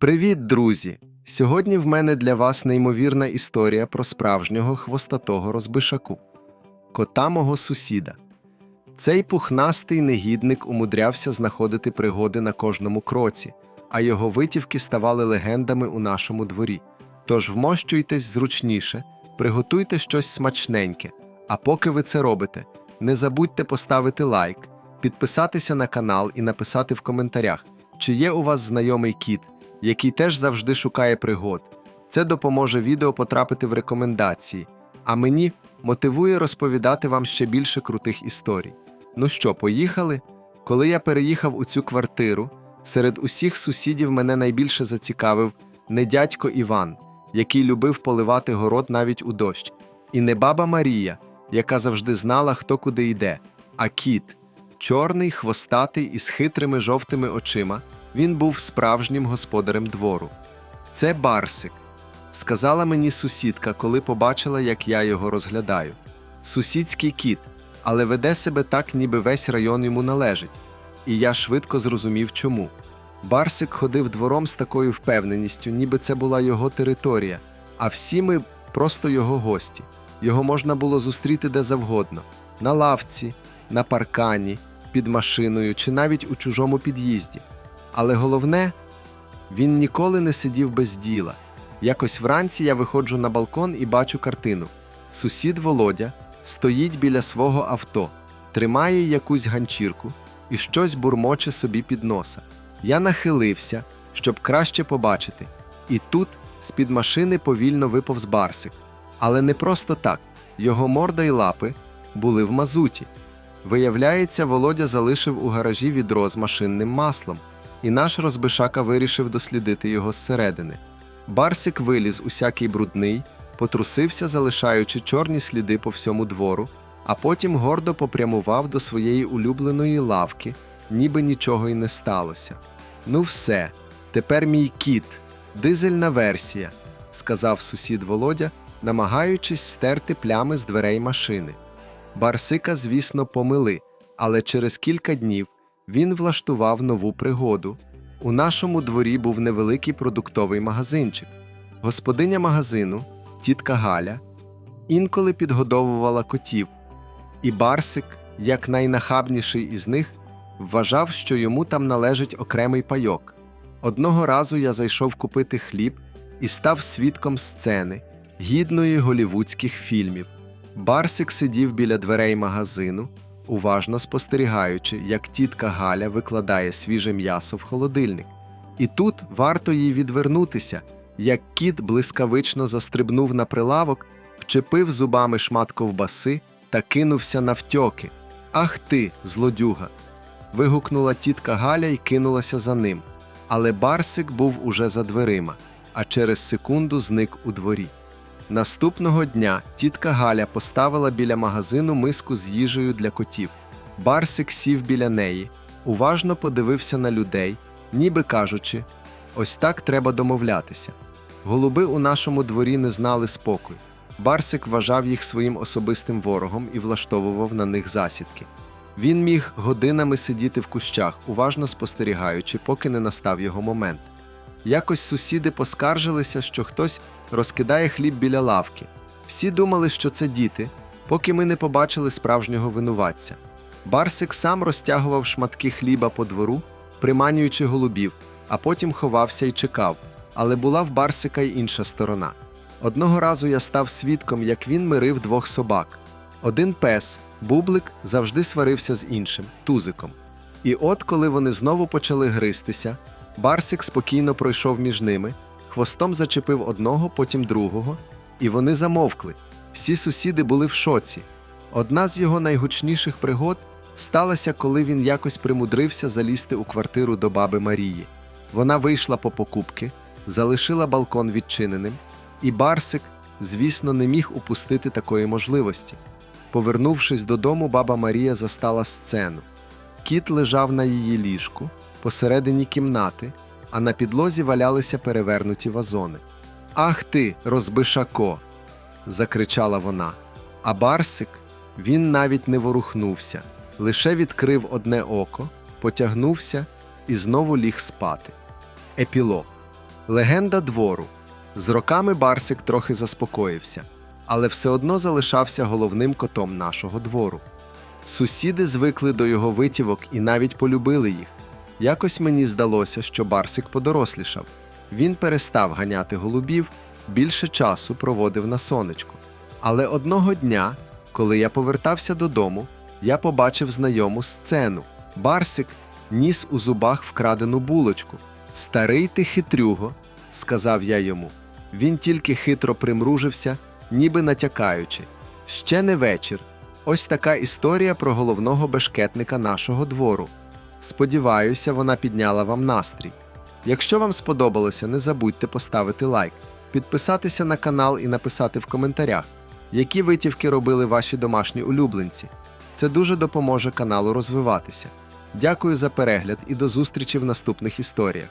Привіт, друзі! Сьогодні в мене для вас неймовірна історія про справжнього хвостатого розбишаку кота мого сусіда. Цей пухнастий негідник умудрявся знаходити пригоди на кожному кроці, а його витівки ставали легендами у нашому дворі. Тож вмощуйтесь зручніше, приготуйте щось смачненьке. А поки ви це робите, не забудьте поставити лайк, підписатися на канал і написати в коментарях, чи є у вас знайомий кіт, який теж завжди шукає пригод. Це допоможе відео потрапити в рекомендації, а мені мотивує розповідати вам ще більше крутих історій. Ну що, поїхали? Коли я переїхав у цю квартиру, серед усіх сусідів мене найбільше зацікавив не дядько Іван, який любив поливати город навіть у дощ, і не баба Марія, яка завжди знала, хто куди йде, а кіт, чорний, хвостатий із хитрими жовтими очима, він був справжнім господарем двору. Це Барсик, сказала мені сусідка, коли побачила, як я його розглядаю. Сусідський кіт, але веде себе так, ніби весь район йому належить. І я швидко зрозумів, чому. Барсик ходив двором з такою впевненістю, ніби це була його територія, а всі ми просто його гості. Його можна було зустріти де завгодно на лавці, на паркані, під машиною чи навіть у чужому під'їзді. Але головне, він ніколи не сидів без діла. Якось вранці я виходжу на балкон і бачу картину. Сусід Володя стоїть біля свого авто, тримає якусь ганчірку і щось бурмоче собі під носа. Я нахилився, щоб краще побачити, і тут з-під машини повільно виповз барсик. Але не просто так, його морда й лапи були в мазуті. Виявляється, Володя залишив у гаражі відро з машинним маслом, і наш розбишака вирішив дослідити його зсередини. Барсик виліз усякий брудний, потрусився, залишаючи чорні сліди по всьому двору, а потім гордо попрямував до своєї улюбленої лавки, ніби нічого й не сталося. Ну, все, тепер мій кіт, дизельна версія, сказав сусід Володя, намагаючись стерти плями з дверей машини. Барсика, звісно, помили, але через кілька днів він влаштував нову пригоду. У нашому дворі був невеликий продуктовий магазинчик. Господиня магазину, тітка Галя, інколи підгодовувала котів, і Барсик, як найнахабніший із них, вважав, що йому там належить окремий пайок. Одного разу я зайшов купити хліб і став свідком сцени, гідної голівудських фільмів. Барсик сидів біля дверей магазину, уважно спостерігаючи, як тітка Галя викладає свіже м'ясо в холодильник. І тут варто їй відвернутися, як кіт блискавично застрибнув на прилавок, вчепив зубами шмат ковбаси та кинувся навтьоки. Ах ти, злодюга! вигукнула тітка Галя і кинулася за ним. Але Барсик був уже за дверима, а через секунду зник у дворі. Наступного дня тітка Галя поставила біля магазину миску з їжею для котів. Барсик сів біля неї, уважно подивився на людей, ніби кажучи: ось так треба домовлятися. Голуби у нашому дворі не знали спокою. Барсик вважав їх своїм особистим ворогом і влаштовував на них засідки. Він міг годинами сидіти в кущах, уважно спостерігаючи, поки не настав його момент. Якось сусіди поскаржилися, що хтось розкидає хліб біля лавки. Всі думали, що це діти, поки ми не побачили справжнього винуватця. Барсик сам розтягував шматки хліба по двору, приманюючи голубів, а потім ховався і чекав. Але була в Барсика й інша сторона. Одного разу я став свідком, як він мирив двох собак. Один пес, бублик, завжди сварився з іншим тузиком. І от, коли вони знову почали гристися, Барсик спокійно пройшов між ними, хвостом зачепив одного, потім другого, і вони замовкли. Всі сусіди були в шоці. Одна з його найгучніших пригод сталася, коли він якось примудрився залізти у квартиру до баби Марії. Вона вийшла по покупки, залишила балкон відчиненим, і Барсик, звісно, не міг упустити такої можливості. Повернувшись додому, баба Марія застала сцену. Кіт лежав на її ліжку посередині кімнати, а на підлозі валялися перевернуті вазони. Ах ти, розбишако! закричала вона. А Барсик він навіть не ворухнувся, лише відкрив одне око, потягнувся і знову ліг спати. Епілог. Легенда двору. З роками Барсик трохи заспокоївся, але все одно залишався головним котом нашого двору. Сусіди звикли до його витівок і навіть полюбили їх. Якось мені здалося, що Барсик подорослішав. Він перестав ганяти голубів, більше часу проводив на сонечку. Але одного дня, коли я повертався додому, я побачив знайому сцену. Барсик ніс у зубах вкрадену булочку. Старий ти хитрюго, сказав я йому. Він тільки хитро примружився, ніби натякаючи. Ще не вечір. Ось така історія про головного бешкетника нашого двору. Сподіваюся, вона підняла вам настрій. Якщо вам сподобалося, не забудьте поставити лайк, підписатися на канал і написати в коментарях, які витівки робили ваші домашні улюбленці. Це дуже допоможе каналу розвиватися. Дякую за перегляд і до зустрічі в наступних історіях.